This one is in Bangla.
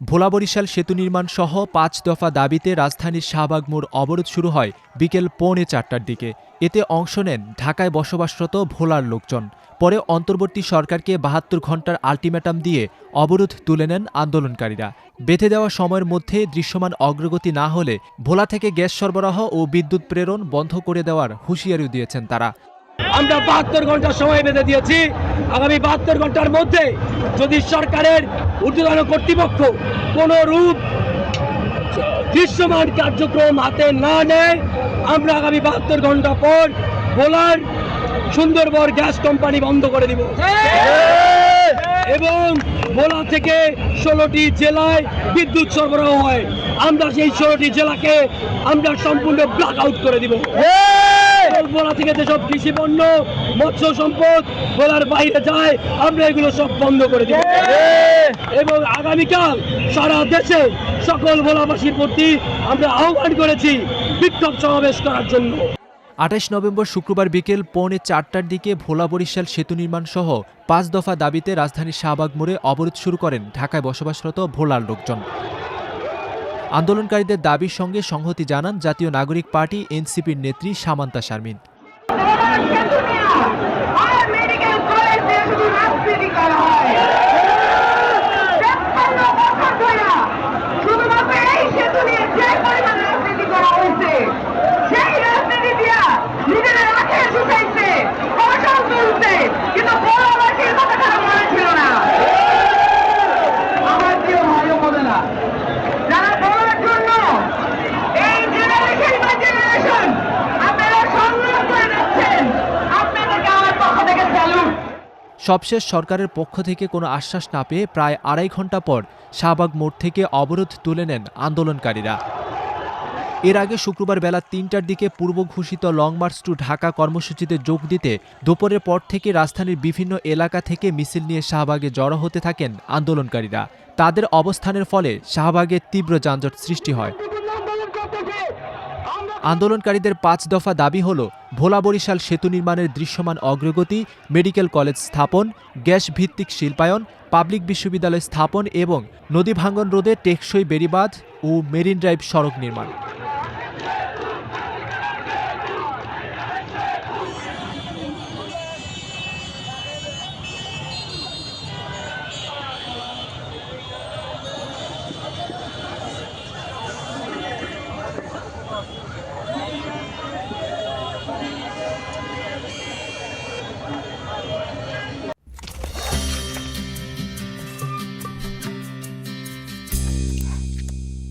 ভোলা বরিশাল সেতু নির্মাণ সহ পাঁচ দফা দাবিতে রাজধানীর শাহবাগ মোড় অবরোধ শুরু হয় বিকেল পৌনে চারটার দিকে। এতে অংশ নেন ঢাকায় বসবাসরত ভোলার লোকজন। পরে অন্তর্বর্তী সরকারকে বাহাত্তর ঘণ্টার আলটিমেটাম দিয়ে অবরোধ তুলে নেন আন্দোলনকারীরা। বেঁধে দেওয়া সময়ের মধ্যে দৃশ্যমান অগ্রগতি না হলে ভোলা থেকে গ্যাস সরবরাহ ও বিদ্যুৎ প্রেরণ বন্ধ করে দেওয়ার হুঁশিয়ারিও দিয়েছেন তারা। আমরা বাহাত্তর ঘণ্টা সময় বেঁধে দিয়েছি। আগামী বাহাত্তর ঘণ্টার মধ্যে যদি সরকারের ঊর্ধ্বতন কর্তৃপক্ষ কোন রূপ দৃশ্যমান কার্যক্রম হাতে না নেয়, আমরা আগামী বাহাত্তর ঘণ্টা পর ভোলার সুন্দরবন গ্যাস কোম্পানি বন্ধ করে দিব। এবং ভোলা থেকে ষোলোটি জেলায় বিদ্যুৎ সরবরাহ হয়। আমরা সেই ষোলোটি জেলাকে আমরা সম্পূর্ণ ব্ল্যাক আউট করে দিব। ভোলা থেকে যেসব কৃষি পণ্য মৎস্য সম্পদ ভোলার বাইরে যায় আমরা এগুলো সব বন্ধ করে দিব। এবং আগামীকাল সারা দেশে সকল ভোলাবাসীর প্রতি আমরা আহ্বান করেছি বিক্ষোভ সমাবেশ করার জন্য। আঠাশ নভেম্বর শুক্রবার বিকেল পৌনে চারটার দিকে ভোলা বরিশাল সেতু নির্মাণ সহ পাঁচ দফা দাবিতে রাজধানীর শাহবাগ মোড়ে অবরোধ শুরু করেন ঢাকায় বসবাসরত ভোলার লোকজন। আন্দোলনকারীদের দাবির সঙ্গে সংহতি জানান জাতীয় নাগরিক পার্টি এনসিপির নেত্রী সামান্তা শারমিন। সবশেষ সরকারের পক্ষ থেকে কোনো আশ্বাস না পেয়ে প্রায় আড়াই ঘণ্টা পর শাহবাগ মোড় থেকে অবরোধ তুলে নেন আন্দোলনকারীরা। এর আগে শুক্রবার বেলা তিনটার দিকে পূর্ব ঘোষিত লং মার্চ টু ঢাকা কর্মসূচিতে যোগ দিতে দুপুরের পর থেকে রাজধানীর বিভিন্ন এলাকা থেকে মিছিল নিয়ে শাহবাগে জড়ো হতে থাকেন আন্দোলনকারীরা। তাদের অবস্থানের ফলে শাহবাগে তীব্র যানজট সৃষ্টি হয়। আন্দোলনকারীদের পাঁচ দফা দাবি হল ভোলা বরিশাল সেতু নির্মাণের দৃশ্যমান অগ্রগতি, মেডিকেল কলেজ স্থাপন গ্যাস ভিত্তিক শিল্পায়ন, পাবলিক বিশ্ববিদ্যালয় স্থাপন এবং নদী ভাঙ্গন রোধে টেকসই বেড়িবাঁধ ও মেরিন ড্রাইভ সড়ক নির্মাণ।